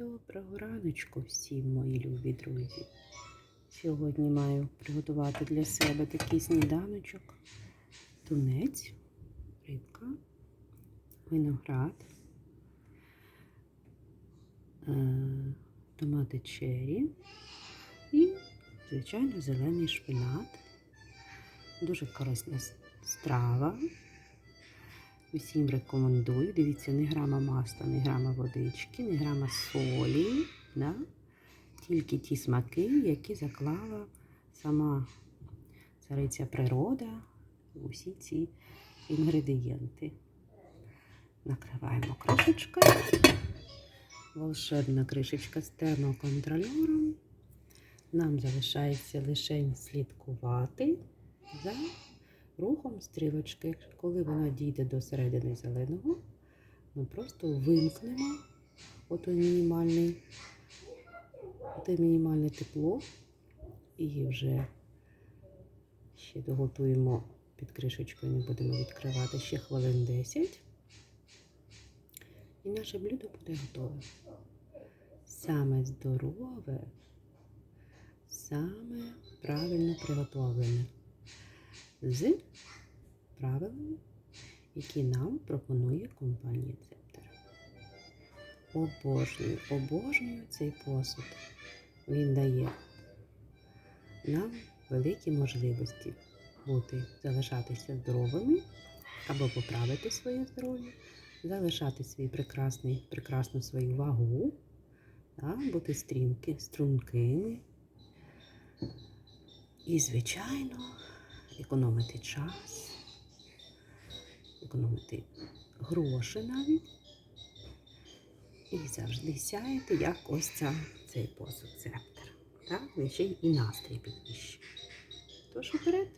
Доброго раночку всім, мої любі друзі. Сьогодні маю приготувати для себе такий сніданочок. Тунець, рибка, виноград, е, томати черрі і, звичайно, зелений шпинат. Дуже корисна страва. Усім рекомендую. Дивіться, не грама масла, не грама водички, не грама солі. Да? Тільки ті смаки, які заклала сама цариця природа, усі ці інгредієнти. Накриваємо кришечкою. Волшебна кришечка з термоконтрольором. Нам залишається лише слідкувати за рухом стрілочки. Коли вона дійде до середини зеленого, ми просто вимкнемо отой мінімальний, оте мінімальне тепло і вже ще доготуємо під кришечкою, не будемо відкривати ще хвилин 10. І наше блюдо буде готове. Саме здорове, саме правильно приготовлене з правилами, які нам пропонує компанія Цептер. Обожнюю, обожнюю цей посуд. Він дає нам великі можливості бути, залишатися здоровими або поправити своє здоров'я, залишати свій прекрасний, прекрасну свою вагу, та, бути стрімки, стрункими. І, звичайно, економити час, економити гроші навіть. І завжди сяяти, як ось ця, цей посуд цептер. Так, ще й і настрій підвищує. Тож уперед.